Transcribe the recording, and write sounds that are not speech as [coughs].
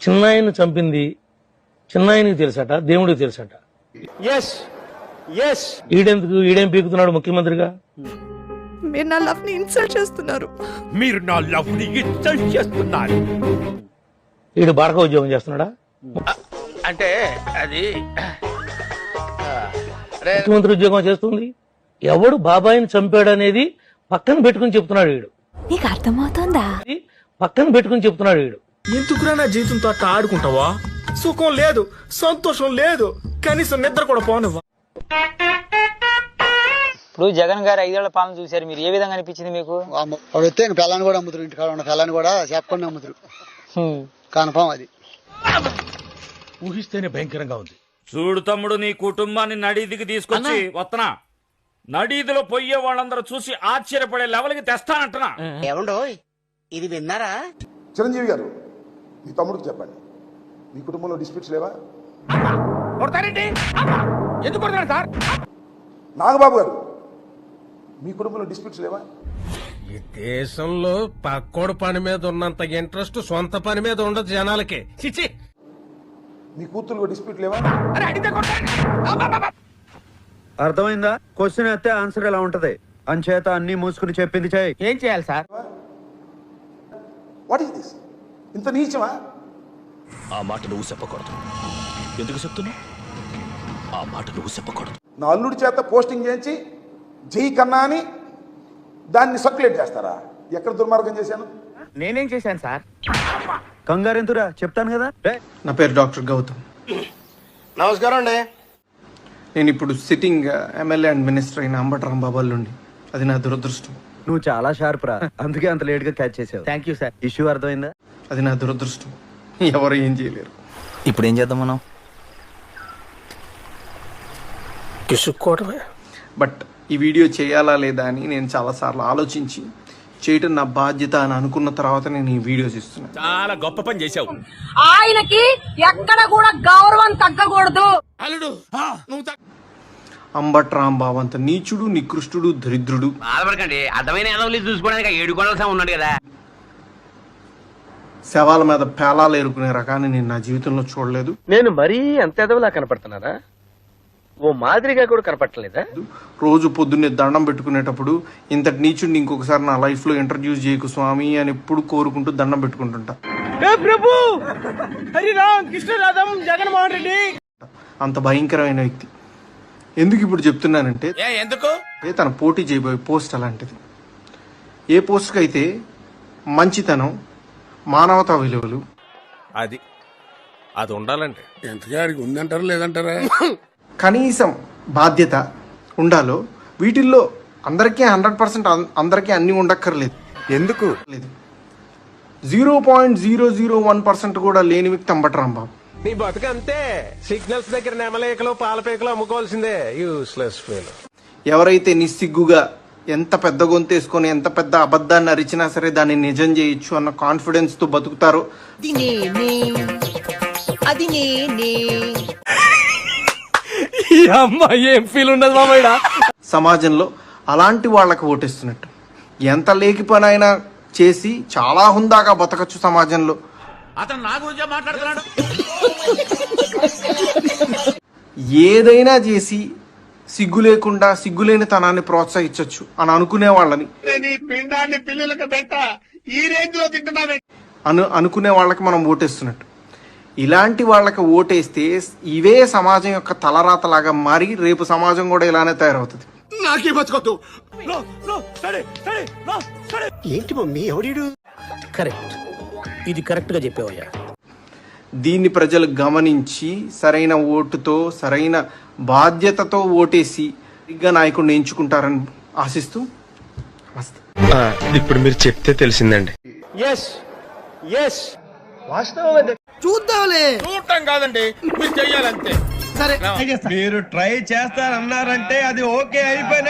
చిన్నాయన్ని చంపింది చిన్నాయనికి తెలుసట దేవుడికి తెలుసట. Yes yes ఈడెందుకు ఈడేం పీకుతున్నాడు ముఖ్యమంత్రిగా? మీరు నా లవ్ని ఇన్సల్ట్ చేస్తున్నారు. మీరు నా లవ్ని ఇన్సల్ట్ చేస్తున్నారు. ఈడు బారక ఉద్యోగం చేస్తున్నాడా? అంటే అది ముఖ్యమంత్రి ఉద్యోగం చేస్తుంది. ఎవడు బాబాయిని చంపాడనేది పక్కన పెట్టుకుని చెప్తున్నాడు వీడు నీకు అర్థమవుతోందా? పక్కన పెట్టుకుని చెప్తున్నాడు వీడు ఎందుకురా నా జీవితంతో అట్లా ఆడుకుంటావా? సుఖం లేదు సంతోషం లేదు కనీసం నిద్ర కూడా పోనివ్వ. ఇప్పుడు జగన్ గారు ఐదేళ్ళ పాలన చూశారు మీరు ఏ విధంగా అనిపించింది మీకు? వాడు వస్తే ఇంక పిల్లని కూడా అమ్ముతారు ఇంటికాడ ఉన్న పిల్లని కూడా చెప్పకుండా అమ్ముతారు. కన్ఫామ్ అది. ఊహిస్తేనే భయంకరంగా ఉంది. చూడు తమ్ముడు నీ కుటుంబాన్ని నడీదికి తీసుకొచ్చి వత్తనా? నడీదిలో పోయే వాళ్ళందరూ చూసి ఆశ్చర్యపడే లెవెల్కి తెస్తానంటున్నా. ఏమండో ఇది విన్నారా? చిరంజీవి గారు మీ తమ్ముడికి చెప్పండి. మీ కుటుంబంలో డిస్ప్యూట్స్ లేవా? కొడతారేంటి? ఎందుకు సార్? నాగబాబు గారు మీ కుటుంబంలో డిస్ప్యూట్స్ లేవా? ఈ దేశంలో పక్కోడు పని మీద ఉన్నంత ఇంట్రెస్ట్ సొంత పని మీద ఉండదు జనాలకి. చిచి మీ కూతుర్లో డిస్ప్యూట్ లేవా? అర్థమైందా? క్వశ్చన్ అయితే ఆన్సర్ ఎలా ఉంటది? అంచేత అన్ని మూసుకుని చెప్పింది చేయి. ఏం చేయాలి సార్? వాట్ ఈస్ దిస్ ఇంత నీచమా? ఆ మాట నువ్వు చెప్పకూడదు. ఎందుకు చెప్తున్నావు ఆ మాట నువ్వు చెప్పకూడదు. నా అల్లుడి చేత పోస్టింగ్ చేయించి జై కన్నా అని దాన్ని సర్క్యులేట్ చేస్తారా? ఎక్కడ దుర్మార్గం చేశాను? నేనేం చేశాను సార్? కంగారు ఎందురా చెప్తాను కదా. నా పేరు డాక్టర్ గౌతమ్. నమస్కారం అండి. నేను ఇప్పుడు సిట్టింగ్ ఎమ్మెల్యే అండ్ మినిస్టర్ అయిన అంబటి రాంబాబు నుండి అది నా దురదృష్టం. నువ్వు చాలా షార్ప్ రా. అందుకే అంత లేట్గా క్యాచ్ చేసావు. థ్యాంక్ యూ సార్ ఇష్యూ అర్థమైందా? అది నా దురదృష్టం. ఎవరు ఏం చేయలేరు. ఇప్పుడు ఏం చేద్దాం మనం? బట్ ఈ వీడియో చేయాలా లేదా అని నేను చాలాసార్లు ఆలోచించి చేయటం నా బాధ్యత అని అనుకున్న తర్వాత నేను ఈ వీడియోస్ ఇస్తున్నాను. చాలా గొప్ప పని చేశావు. ఆయనకి ఎక్కడ కూడా గౌరవం తగ్గకూడదు. అంబట్ రాంబాబు అంత నీచుడు నికృష్టుడు దరిద్రుడు. బాధపడకండి. అర్థమైన ఎదవలి చూసుకోవడానికి ఏడు కొండలసా ఉన్నాడు కదా. శవాల మీద పేలాలు ఏరుకునే రకాన్ని నేను నా జీవితంలో చూడలేదు. నేను మరీ అంత ఎదవలా కనపడుతున్నారా ఓ మాదిరిగా కూడా కనపడలేదా రోజు పొద్దున్నే దండం పెట్టుకునేటప్పుడు ఇంతటి నీచుడిని ఇంకొకసారి నా లైఫ్లో ఇంట్రడ్యూస్ చేయకు స్వామి అని ఎప్పుడు కోరుకుంటూ దండం పెట్టుకుంటుంటా. ప్రభు! హరిరామ్ కృష్ణరాధం జగన్మోహన్ రెడ్డి! అంత భయంకరమైన వ్యక్తి. ఎందుకు ఇప్పుడు చెప్తున్నానంటే ఏ ఎందుకు? ఏ తన పోటీ చేయబోయే పోస్ట్ అలాంటిది. ఏ పోస్ట్కి అయితే మంచితనం మానవతా విలువలు అది అది ఉండాలంటే. ఎంతగాడికి ఉందంటారా లేదంటారా? [coughs] కనీసం బాధ్యత ఉండాలో వీటిల్లో అందరికీ హండ్రెడ్ పర్సెంట్ అందరికీ అన్ని ఉండక్కర్లేదు. ఎందుకు? లేదు. Zero point zero zero one percent కూడా లేని వ్యక్తి అంబటి రాంబాబు నీ బతుకంతే సిగ్నల్స్ దగ్గర నెమలేకలు పాలపేకలు అమ్ముకోవాల్సిందే. యూస్లెస్ ఫీల్ ఎవరైతే నిస్సిగ్గుగా ఎంత పెద్ద గొంతేసుకొని ఎంత పెద్ద అబద్ధాన్ని అరిచినా సరే దాన్ని నిజం చేయొచ్చు అన్న కాన్ఫిడెన్స్తో బతుకుతారో. సమాజంలో అలాంటి వాళ్ళకి ఓటేస్తున్నట్టు. ఎంత లేకి పని అయినా చేసి చాలా హుందాగా బతకచ్చు సమాజంలో. అతను నా గురించే మాట్లాడుతున్నాడు. ఏదైనా చేసి సిగ్గు లేకుండా సిగ్గులేని తనాన్ని ప్రోత్సహించవచ్చు అని అనుకునే వాళ్ళని. అను అనుకునే వాళ్ళకి మనం ఓటేస్తున్నట్టు. ఇలాంటి వాళ్ళకి ఓటేస్తే ఇవే సమాజం యొక్క తలరాతలాగా మారి రేపు సమాజం కూడా ఇలానే తయారవుతుంది. నాకే బతుకొద్దు. ఏంటి మమ్మీ ఎవడీడు కరెక్ట్. ఇది కరెక్ట్గా చెప్పావయ్యా. దీన్ని ప్రజలు గమనించి సరైన ఓటుతో సరైన బాధ్యతతో ఓటేసి సరిగ్గా నాయకుడిని ఎంచుకుంటారని ఆశిస్తూ ఇప్పుడు మీరు చెప్తే తెలిసిందండి. ఎస్ ఎస్ చూడటం కాదండి మీరు చెయ్యాలంతే. మీరు ట్రై చేస్తారన్నారంటే అది ఓకే అయిపోయిన